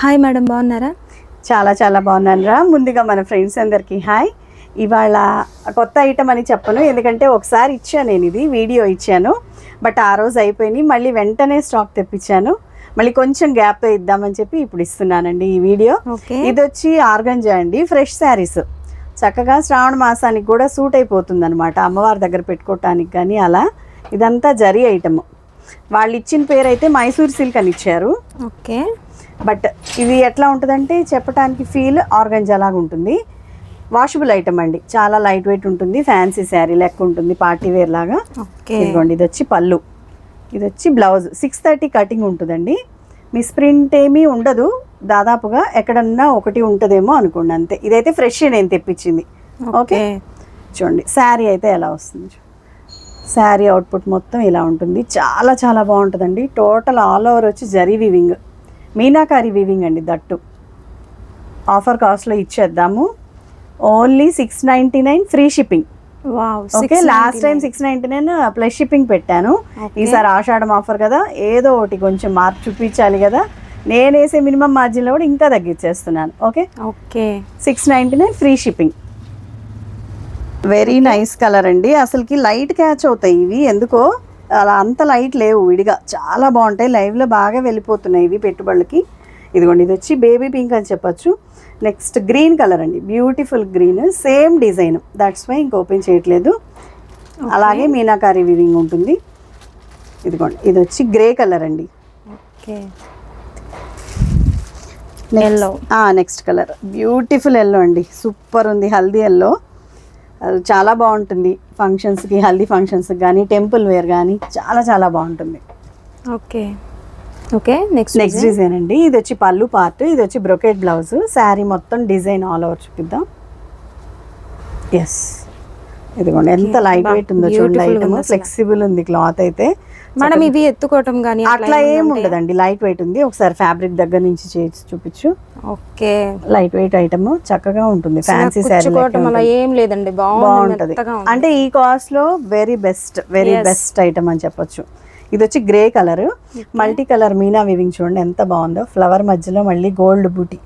Hi madam బాగున్నారా? చాలా చాలా బాగున్నాను రా ముందుగా మన ఫ్రెండ్స్ అందరికీ హాయ్. ఇవాళ కొత్త ఐటమ్ అని చెప్పను ఎందుకంటే ఒకసారి ఇచ్చాను నేను ఇది వీడియో ఇచ్చాను. బట్ ఆ రోజు అయిపోయింది మళ్ళీ వెంటనే స్టాక్ తెప్పించాను. మళ్ళీ కొంచెం గ్యాప్తో ఇద్దామని చెప్పి ఇప్పుడు ఇస్తున్నానండి ఈ వీడియో. ఇది వచ్చి ఆర్గంజా అండి ఫ్రెష్ శారీస్ చక్కగా శ్రావణ మాసానికి కూడా సూట్ అయిపోతుంది అనమాట అమ్మవారి దగ్గర పెట్టుకోవటానికి కానీ అలా. ఇదంతా జరీ ఐటమ్ వాళ్ళు ఇచ్చిన పేరు అయితే మైసూర్ సిల్క్ అని ఇచ్చారు. ఓకే. బట్ ఇది ఎట్లా ఉంటుందంటే చెప్పడానికి ఫీల్ ఆర్గంజా లాగా ఉంటుంది. వాషబుల్ ఐటమ్ అండి. చాలా లైట్ వెయిట్ ఉంటుంది. ఫ్యాన్సీ శారీ లెక్క ఉంటుంది. పార్టీ వేర్ లాగా. ఇదిగోండి ఇది వచ్చి పళ్ళు. ఇది వచ్చి బ్లౌజ్ సిక్స్ థర్టీ కటింగ్ ఉంటుందండి. మిస్ ప్రింట్ ఏమీ ఉండదు. దాదాపుగా ఎక్కడన్నా ఒకటి ఉంటుందేమో అనుకోండి అంతే. ఇదైతే ఫ్రెష్ నేను తెప్పించింది. ఓకే చూడండి శారీ అయితే ఎలా వస్తుంది శారీ అవుట్పుట్ మొత్తం ఇలా ఉంటుంది. చాలా చాలా బాగుంటుందండి. టోటల్ ఆల్ ఓవర్ వచ్చి జరీ వివింగ్ మీనాకారి వివింగ్ అండి దట్టు. ఆఫర్ కాస్ట్లో ఇచ్చేద్దాము. Only six ninety nine free shipping okay last time six ninety nine plus shipping పెట్టాను. ఈసారి ఆషాఢం ఆఫర్ కదా ఏదో ఒకటి కొంచెం మార్పు చూపించాలి కదా. నేను వేసే మినిమం మార్జిన్లో కూడా ఇంకా తగ్గించేస్తున్నాను. Okay okay six ninety nine free shipping very nice colour అండి. అసలుకి లైట్ క్యాచ్ అవుతాయి ఇవి. ఎందుకో? అలా అంత లైట్ లేవు విడిగా. చాలా బాగుంటాయి. లైవ్లో బాగా వెళ్ళిపోతున్నాయి ఇవి పెట్టుబడులకి. ఇదిగోండి ఇది వచ్చి బేబీ పింక్ అని చెప్పొచ్చు. నెక్స్ట్ గ్రీన్ కలర్ అండి. Beautiful green same design. That's why ఇంక ఓపెన్ చేయట్లేదు. అలాగే మీనాకారి వివింగ్ ఉంటుంది. ఇదిగోండి ఇది వచ్చి గ్రే కలర్ అండి. Okay. Yellow next colour. Beautiful yellow అండి. సూపర్ ఉంది. హల్దీ ఎల్లో చాలా బాగుంటుంది. ఫంక్షన్స్కి హల్దీ ఫంక్షన్స్కి కానీ టెంపుల్ వేర్ కానీ చాలా చాలా బాగుంటుంది. Okay. Okay next next design అండి. ఇది వచ్చి పళ్ళు పార్ట్ ఇది వచ్చి బ్రొకెట్ బ్లౌజ్ శారీ మొత్తం డిజైన్ ఆల్ ఓవర్ చూపిద్దాం. ఎస్ ఇదిగోండి ఎంత లైట్ వెయిట్ ఉందో చూడండి ఐటమ్. ఫ్లెక్సిబుల్ ఉంది క్లాత్ అయితే. మేడం ఇవి ఎత్తుకోవటం కానీ అట్లా ఏం ఉండదండి లైట్ వెయిట్ ఉంది. ఒకసారి ఫ్యాబ్రిక్ దగ్గర నుంచి చేసి చూపించు. ఓకే లైట్ వెయిట్ ఐటమ్ చక్కగా ఉంటుంది. ఫ్యాన్సీ అలా ఏం లేదండి బాగుంటది. అంటే ఈ కాస్ట్లో very best very. Best item అని చెప్పొచ్చు. ఇది వచ్చి grey colour multi colour meena weaving చూడండి ఎంత బాగుందో. ఫ్లవర్ మధ్యలో మళ్ళీ గోల్డ్ బూటీ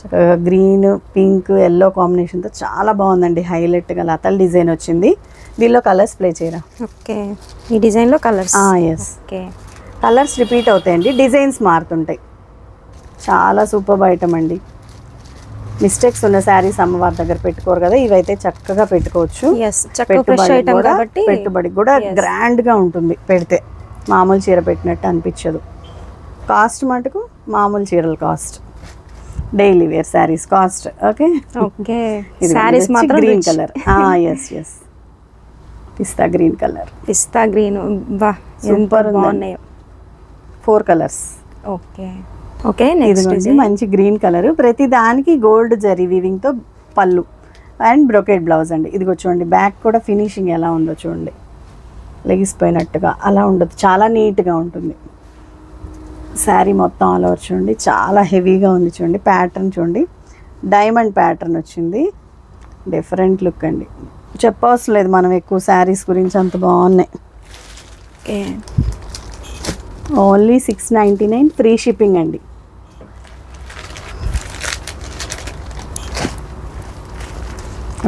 చక్కగా గ్రీన్ పింక్ ఎల్లో కాంబినేషన్తో చాలా బాగుందండి. హైలైట్గా లతల్ డిజైన్ వచ్చింది. దీనిలో కలర్స్ ప్లే చేయరా? ఓకే. ఈ డిజైన్లో colours yes okay. Colours repeat అవుతాయండి. డిజైన్స్ మారుతుంటాయి. చాలా సూపర్ ఐటమ్ అండి. మిస్టేక్స్ ఉన్న శారీస్ అమ్మవారి దగ్గర పెట్టుకోరు కదా ఇవైతే చక్కగా పెట్టుకోవచ్చు. పెట్టుబడి కూడా కాబట్టి పెట్టుబడి కూడా Yes. గ్రాండ్గా ఉంటుంది పెడితే. మామూలు చీర పెట్టినట్టు అనిపించదు. కాస్ట్ మటుకు మామూలు చీరల cost. Daily wear saris cost okay okay saris మాత్రం green colour yes yes pista green colour pista green బా ఎంత ఉందండి. బాగున్నాయో. Four colours okay okay next మంచి గ్రీన్ కలర్ ప్రతి దానికి గోల్డ్ జరీ వీవింగ్తో పళ్ళు అండ్ బ్రొకెట్ బ్లౌజ్ అండి. ఇదిగో చూడండి బ్యాక్ కూడా ఫినిషింగ్ ఎలా ఉందో చూడండి. లెగిసిపోయినట్టుగా అలా ఉండదు. చాలా నీట్గా ఉంటుంది. శారీ మొత్తం ఆల్ ఓవర్ చూడండి. చాలా హెవీగా ఉంది చూడండి. ప్యాటర్న్ చూడండి. డైమండ్ ప్యాటర్న్ వచ్చింది. డిఫరెంట్ లుక్ అండి. చెప్పవసరం లేదు మనం ఎక్కువ శారీస్ గురించి అంత బాగున్నాయి. Okay. Only six ninety nine free shipping అండి.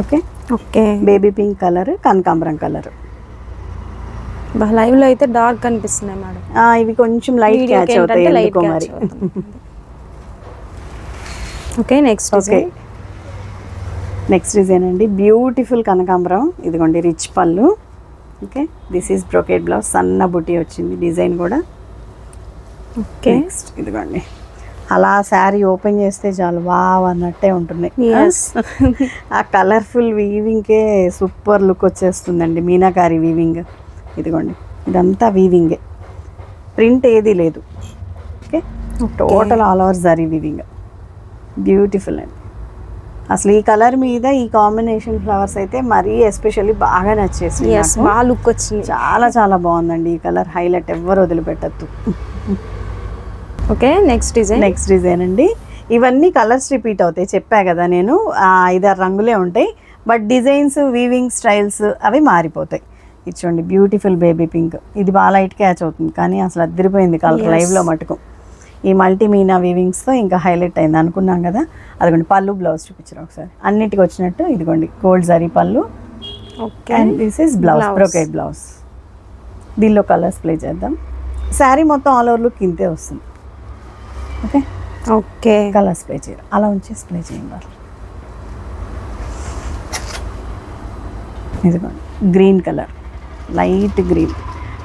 Okay okay. Baby pink colour కనకాంబరం కలర్ లైవ్లో అయితే డార్క్ కనిపిస్తున్నాయి మేడం. ఇవి కొంచెం లైట్ క్యాచ్ అవుతాయి లైట్ మరి. Okay next okay. Next design అండి. బ్యూటిఫుల్ కనకాంబరం. ఇదిగోండి రిచ్ పళ్ళు. Okay this is brocade blouse. సన్న బుట్టి వచ్చింది డిజైన్ కూడా. ఓకే. నెక్స్ట్ ఇదిగోండి. అలా శారీ ఓపెన్ చేస్తే చాలు. వావ్ అన్నట్టే ఉంటుంది ఆ కలర్ఫుల్ వీవింగ్కే సూపర్ లుక్ వచ్చేస్తుందండి. మీనాకారి వీవింగ్ ఇదిగోండి. ఇదంతా వీవింగే ప్రింట్ ఏది లేదు. Okay total all over zari weaving beautiful అండి. అసలు ఈ కలర్ మీద ఈ కాంబినేషన్ ఫ్లవర్స్ అయితే మరీ ఎస్పెషల్లీ బాగా నచ్చేసి బాగా లుక్ వచ్చింది. చాలా చాలా బాగుందండి ఈ కలర్ హైలైట్ ఎవ్వరు వదిలిపెట్టద్దు. Okay next design next design అండి. ఇవన్నీ కలర్స్ రిపీట్ అవుతాయి. చెప్పా కదా నేను. ఐదారు రంగులే ఉంటాయి. బట్ డిజైన్స్ వీవింగ్ స్టైల్స్ అవి మారిపోతాయి. ఇది చూడండి బ్యూటిఫుల్ బేబీ పింక్ ఇది బాగా లైట్ క్యాచ్ అవుతుంది. కానీ అసలు అద్దరిపోయింది కలర్. లైవ్లో మటుకు. ఈ మల్టీ మీనా వీవింగ్స్తో ఇంకా హైలైట్ అయింది. అనుకున్నాం కదా? అదిగోండి పళ్ళు బ్లౌజ్ చూపించారు ఒకసారి? అన్నిటికి వచ్చినట్టు ఇదిగోండి గోల్డ్ జరీ పళ్ళు. Okay and this is blouse. Brocade blouse దీనిలో కలర్స్ ప్లే చేద్దాం. శారీ మొత్తం ఆల్ ఓవర్ లుక్ ఇంతే వస్తుంది. ఓకే ఓకే కలర్స్ ప్లే చేయరు అలా ఉంచేసి ప్లే చేయండి ఇదిగోండి green colour light green.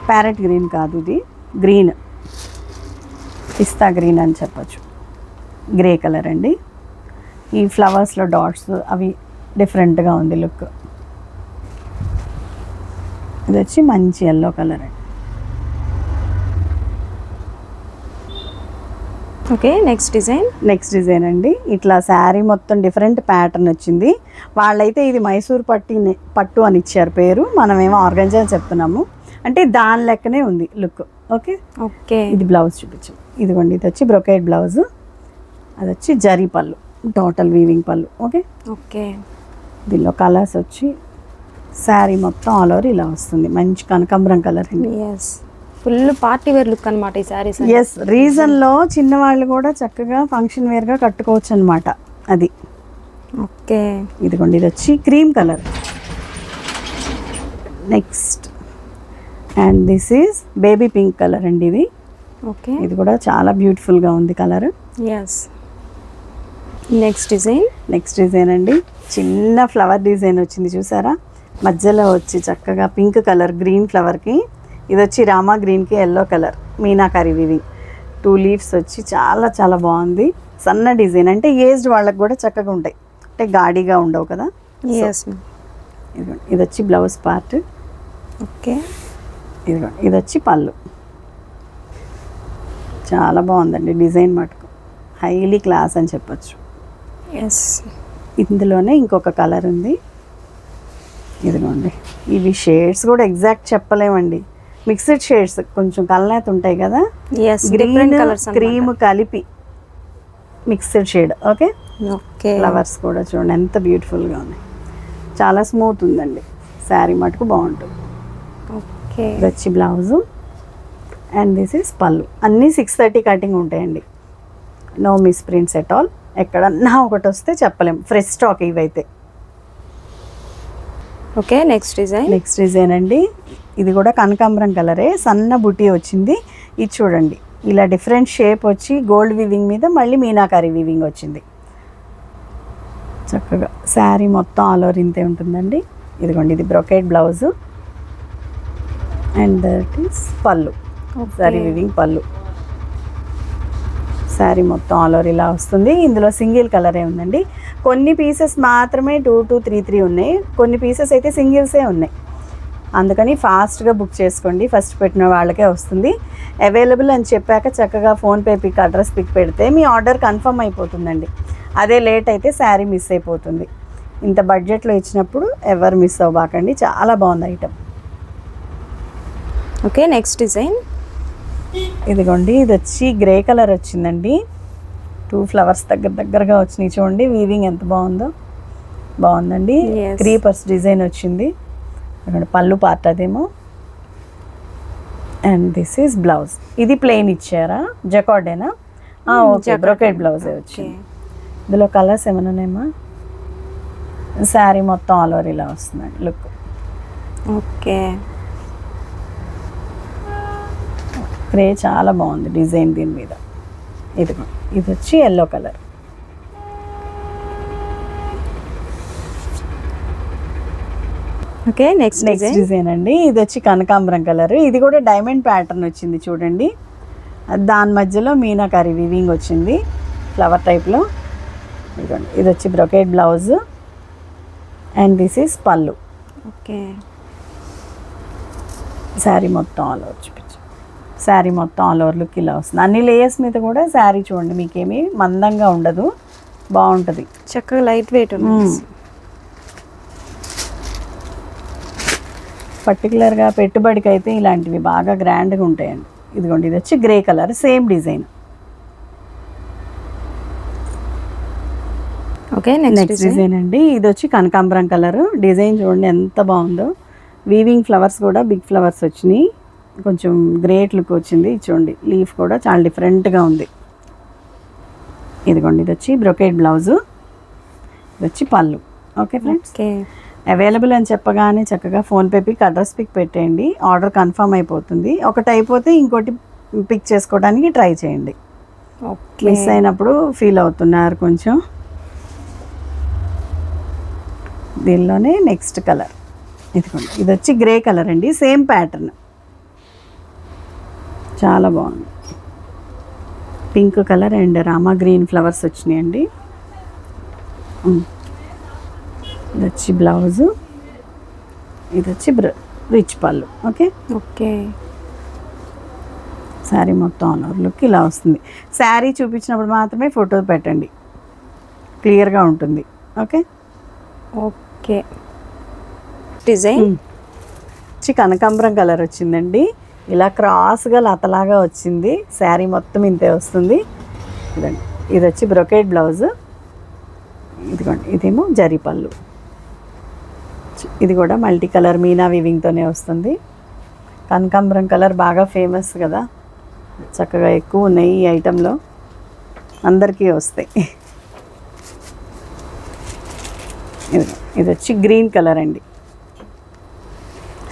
Parrot green కాదు ఇది. గ్రీన్. పిస్తా గ్రీన్ అని చెప్పొచ్చు. గ్రే కలర్ అండి. ఈ ఫ్లవర్స్లో డాట్స్ అవి డిఫరెంట్గా ఉంది లుక్. ఇది వచ్చి మంచి ఎల్లో కలర్ అండి. Okay next design next design అండి. ఇట్లా శారీ మొత్తం డిఫరెంట్ ప్యాటర్న్ వచ్చింది. వాళ్ళైతే ఇది మైసూర్ పట్టి పట్టు అని ఇచ్చారు పేరు. మనమేమో ఆర్గంజా అని చెప్తున్నాము. అంటే దాని లెక్కనే ఉంది లుక్. ఓకే? ఓకే. ఇది బ్లౌజ్ చూపించు. ఇదిగోండి ఇది వచ్చి బ్రొకేట్ బ్లౌజ్. అది వచ్చి జరీ పళ్ళు టోటల్ వీవింగ్ పళ్ళు. ఓకే? ఓకే. దీనిలో కలర్స్ వచ్చి శారీ మొత్తం ఆల్ ఓవర్ ఇలా వస్తుంది. మంచి కనకాంబరం కలర్ అండి. Yes full party wear look అనమాట ఈ శారీస్ ఎస్ రీజన్లో చిన్నవాళ్ళు కూడా చక్కగా ఫంక్షన్ వేర్గా కట్టుకోవచ్చు అనమాట అది. ఓకే. ఇదిగోండి ఇది వచ్చి cream colour next and this is baby pink colour అండి ఇది. ఓకే. ఇది కూడా చాలా బ్యూటిఫుల్గా ఉంది colour yes next design next design అండి. చిన్న ఫ్లవర్ డిజైన్ వచ్చింది చూసారా? మధ్యలో వచ్చి చక్కగా పింక్ కలర్ గ్రీన్ ఫ్లవర్కి ఇది వచ్చి రామా గ్రీన్కి yellow colour. Meenakari weaving two leaves వచ్చి చాలా చాలా బాగుంది. సన్న డిజైన్. అంటే ఏజ్డ్ వాళ్ళకి కూడా చక్కగా ఉంటాయి. అంటే గాడిగా ఉండవు కదా? ఇది వచ్చి బ్లౌజ్ పార్ట్ ఓకే. ఇదిగోండి. ఇది వచ్చి పళ్ళు. చాలా బాగుందండి డిజైన్ మటుకు. హైలీ క్లాస్ అని చెప్పొచ్చు. ఎస్ ఇందులోనే ఇంకొక కలర్ ఉంది. ఇదిగోండి. ఇవి షేడ్స్ కూడా ఎగ్జాక్ట్ చెప్పలేమండి. మిక్స్డ్ షేడ్స్ కొంచెం కలనేత ఉంటాయి కదా? గ్రీన్ క్రీమ్ కలిపి mixed shade okay? Okay. Flowers కూడా చూడండి ఎంత బ్యూటిఫుల్గా ఉన్నాయి. చాలా స్మూత్ ఉందండి. శారీ మటుకు బాగుంటుంది. ఓకే. వచ్చి బ్లౌజు అండ్ దిస్ ఇస్ పళ్ళు. అన్నీ సిక్స్ థర్టీ కటింగ్ ఉంటాయండి. No miss prints at all ఎక్కడన్నా ఒకటి వస్తే చెప్పలేం. ఫ్రెష్ స్టాక్ ఇవైతే. Okay next design next design అండి. ఇది కూడా కనకాంబరం కలరే. సన్న బుటీ వచ్చింది. ఇది చూడండి. ఇలా డిఫరెంట్ షేప్ వచ్చి గోల్డ్ వివింగ్ మీద మళ్ళీ మీనాకారి వివింగ్ వచ్చింది. చక్కగా శారీ మొత్తం ఆల్ ఓవర్ ఇంతే ఉంటుందండి. ఇదిగోండి ఇది brocade blouse and that is పళ్ళు. శారీ వివింగ్ పళ్ళు. శారీ మొత్తం ఆల్ ఓవర్ ఇలా వస్తుంది. ఇందులో సింగిల్ కలరే ఉందండి. కొన్ని పీసెస్ మాత్రమే టూ టూ త్రీ త్రీ ఉన్నాయి. కొన్ని పీసెస్ అయితే సింగిల్సే ఉన్నాయి. అందుకని ఫాస్ట్గా బుక్ చేసుకోండి. ఫస్ట్ పెట్టిన వాళ్ళకే వస్తుంది. అవైలబుల్ అని చెప్పాక చక్కగా ఫోన్పే పిక్ అడ్రస్ పిక్ పెడితే మీ ఆర్డర్ కన్ఫర్మ్ అయిపోతుందండి. అదే లేట్ అయితే శారీ మిస్ అయిపోతుంది. ఇంత బడ్జెట్లో ఇచ్చినప్పుడు ఎవరు మిస్ అవ్వబాకండి చాలా బాగుంది ఐటమ్. Okay next design. ఇదిగోండి ఇది వచ్చి గ్రే కలర్ వచ్చిందండి. టూ ఫ్లవర్స్ దగ్గర దగ్గరగా వచ్చినాయి చూడండి వీవింగ్ ఎంత బాగుందో. బాగుందండి. క్రీపర్స్ డిజైన్ వచ్చింది. పళ్ళు పార్ట్ అదేమో. అండ్ దిస్ ఈస్ బ్లౌజ్ ఇది ప్లెయిన్ ఇచ్చారా? జకార్డేనా ఓకే. బ్రొకెట్ బ్లౌజే వచ్చింది. ఇందులో కలర్స్ ఏమైనా ఉన్నాయమ్మా? శారీ మొత్తం ఆల్ ఓవర్ ఇలా వస్తుందండి లుక్ ఓకే గ్రే చాలా బాగుంది డిజైన్ దీని మీద. ఇదిగో ఇది వచ్చి yellow colour okay next next design అండి. ఇది వచ్చి కనకాంబరం కలర్ ఇది కూడా డైమండ్ ప్యాటర్న్ వచ్చింది చూడండి. దాని మధ్యలో మీనాకారి వివింగ్ వచ్చింది ఫ్లవర్ టైప్లో ఇదిగోండి ఇది వచ్చి brocade blouse and this is పళ్ళు ఓకే శారీ మొత్తం ఆల్ ఓవర్ చూపించు శారీ మొత్తం ఆల్ ఓవర్ లుక్ ఇలా వస్తుంది. అన్ని లేయర్స్ మీద కూడా శారీ చూడండి మీకేమీ మందంగా ఉండదు బాగుంటుంది. చక్కగా లైట్ వెయిట్. పర్టికులర్గా పెట్టుబడికి అయితే ఇలాంటివి బాగా గ్రాండ్గా ఉంటాయండి. ఇదిగోండి ఇది వచ్చి grey colour same design okay next design అండి. ఇది వచ్చి కనకాంబరం కలర్ డిజైన్ చూడండి ఎంత బాగుందో. వీవింగ్ ఫ్లవర్స్ కూడా బిగ్ ఫ్లవర్స్ వచ్చినాయి. కొంచెం గ్రేట్ లుక్ వచ్చింది. చూడండి లీఫ్ కూడా చాలా డిఫరెంట్గా ఉంది. ఇదిగోండి ఇది వచ్చి బ్రొకేట్ బ్లౌజు ఇది వచ్చి పళ్ళు. ఓకే ఫ్రెండ్స్ అవైలబుల్ అని చెప్పగానే చక్కగా ఫోన్పే పిక్ అడ్రస్ పిక్ పెట్టేయండి. ఆర్డర్ కన్ఫర్మ్ అయిపోతుంది. ఒకటి అయిపోతే ఇంకోటి పిక్ చేసుకోవడానికి ట్రై చేయండి. మిస్ అయినప్పుడు ఫీల్ అవుతున్నారు కొంచెం. దీనిలోనే నెక్స్ట్ కలర్ ఇదిగోండి ఇది వచ్చి గ్రే కలర్ అండి. సేమ్ ప్యాటర్న్ చాలా బాగుంది. Pink colour and rama green flowers వచ్చినాయండి. ఇది వచ్చి బ్లౌజు. ఇది వచ్చి బ్ర రిచ్ పళ్ళు. ఓకే? ఓకే. శారీ మొత్తం ఆల్ ఓవర్ లుక్ ఇలా వస్తుంది. శారీ చూపించినప్పుడు మాత్రమే ఫోటో పెట్టండి. క్లియర్గా ఉంటుంది. ఓకే? ఓకే. డిజైన్? వచ్చి కనకాంబరం కలర్ వచ్చిందండి. ఇలా క్రాస్గా లతలాగా వచ్చింది. శారీ మొత్తం ఇంతే వస్తుంది. ఇదండి. ఇది వచ్చి బ్రొకేట్ బ్లౌజ్. ఇదిగోండి ఇదేమో జరీ పళ్ళు. ఇది కూడా మల్టీ కలర్ మీనా వివింగ్తోనే వస్తుంది. కనకాంబరం కలర్ బాగా ఫేమస్ కదా. చక్కగా ఎక్కువ ఉన్నాయి ఈ ఐటెంలో. అందరికీ వస్తాయి. ఇది ఇది వచ్చి గ్రీన్ కలర్ అండి.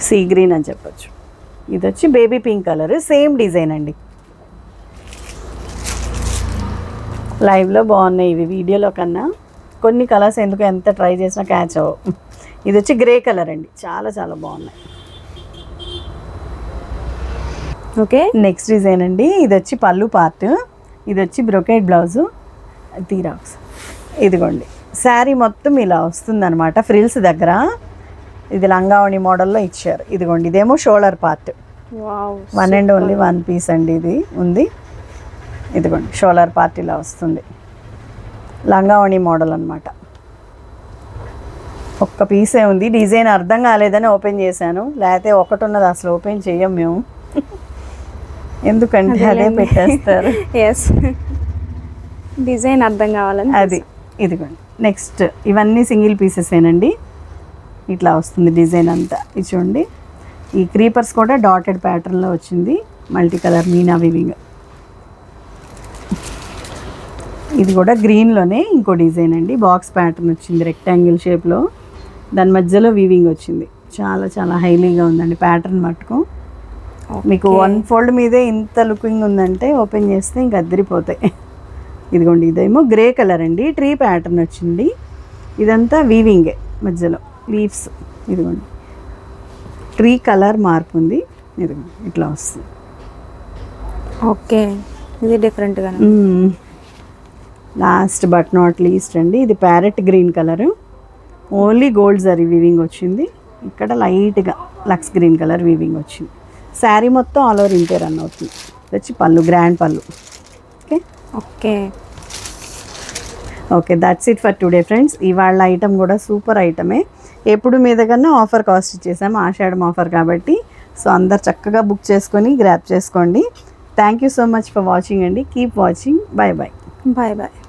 సీ గ్రీన్ అని చెప్పొచ్చు. ఇది వచ్చి baby pink colour same design అండి లైవ్లో బాగున్నాయి ఇవి వీడియోలో కన్నా. కొన్ని కలర్స్ ఎందుకు ఎంత ట్రై చేసినా క్యాచ్ అవ్వవు. ఇది వచ్చి గ్రే కలర్ అండి చాలా చాలా బాగున్నాయి. ఓకే నెక్స్ట్ డిజైన్ అండి ఇది వచ్చి పళ్ళు పార్ట్ ఇది వచ్చి బ్రొకేట్ బ్లౌజు తీరాక్స్ ఇదిగోండి శారీ మొత్తం ఇలా వస్తుందన్నమాట ఫ్రిల్స్ దగ్గర. ఇది లంగావణి మోడల్లో ఇచ్చారు. ఇదిగోండి ఇదేమో shoulder part. One and only one piece అండి ఇది ఉంది. ఇదిగోండి షోల్డర్ పార్ట్ ఇలా వస్తుంది. లంగావణి మోడల్ అన్నమాట. ఒక్క పీసే ఉంది. డిజైన్ అర్థం కాలేదని ఓపెన్ చేశాను. లేకపోతే ఒకటి ఉన్నది అసలు ఓపెన్ చెయ్యం మేము. ఎందుకంటే అదే పెట్టేస్తారు. ఎస్ డిజైన్ అర్థం కావాలని అది ఇదిగోండి. నెక్స్ట్ ఇవన్నీ సింగిల్ పీసెసేనండి. ఇట్లా వస్తుంది డిజైన్ అంతా. ఇది చూడండి. ఈ క్రీపర్స్ కూడా డాటెడ్ ప్యాటర్న్లో వచ్చింది. మల్టీ కలర్ మీనా వివింగ్ ఇది కూడా గ్రీన్లోనే ఇంకో డిజైన్ అండి. బాక్స్ ప్యాటర్న్ వచ్చింది రెక్టాంగిల్ షేప్లో దాని మధ్యలో వీవింగ్ వచ్చింది. చాలా చాలా హైలీగా ఉందండి ప్యాటర్న్ మట్టుకు మీకు వన్ ఫోల్డ్ మీదే ఇంత లుకింగ్ ఉందంటే ఓపెన్ చేస్తే ఇంక అద్దరిపోతాయి. ఇదిగోండి ఇదేమో గ్రే కలర్ అండి. ట్రీ ప్యాటర్న్ వచ్చింది. ఇదంతా వీవింగే మధ్యలో. లీవ్స్ ఇదిగోండి. ట్రీ కలర్ మార్పు ఉంది. ఇదిగోండి ఇట్లా వస్తుంది. ఓకే ఇది డిఫరెంట్గా లాస్ట్ బట్ నాట్ లీస్ట్ అండి ఇది parrot green colour only gold zari weaving వచ్చింది. ఇక్కడ లైట్గా లక్స్ గ్రీన్ కలర్ వీవింగ్ వచ్చింది. శారీ మొత్తం ఆల్ ఓవర్ ఇంతే రన్ అవుతుంది. వచ్చి పళ్ళు గ్రాండ్ పళ్ళు. Okay okay. Okay that's it for today friends ఇవాళ ఐటమ్ కూడా సూపర్ ఐటమే ఎప్పుడు మీద కన్నా ఆఫర్ కాస్ట్ ఇచ్చేసాము ఆషాఢం ఆఫర్ కాబట్టి. సో అందరు చక్కగా బుక్ చేసుకొని గ్రాప్ చేసుకోండి. Thank you so much for watching అండి. Keep watching bye bye bye bye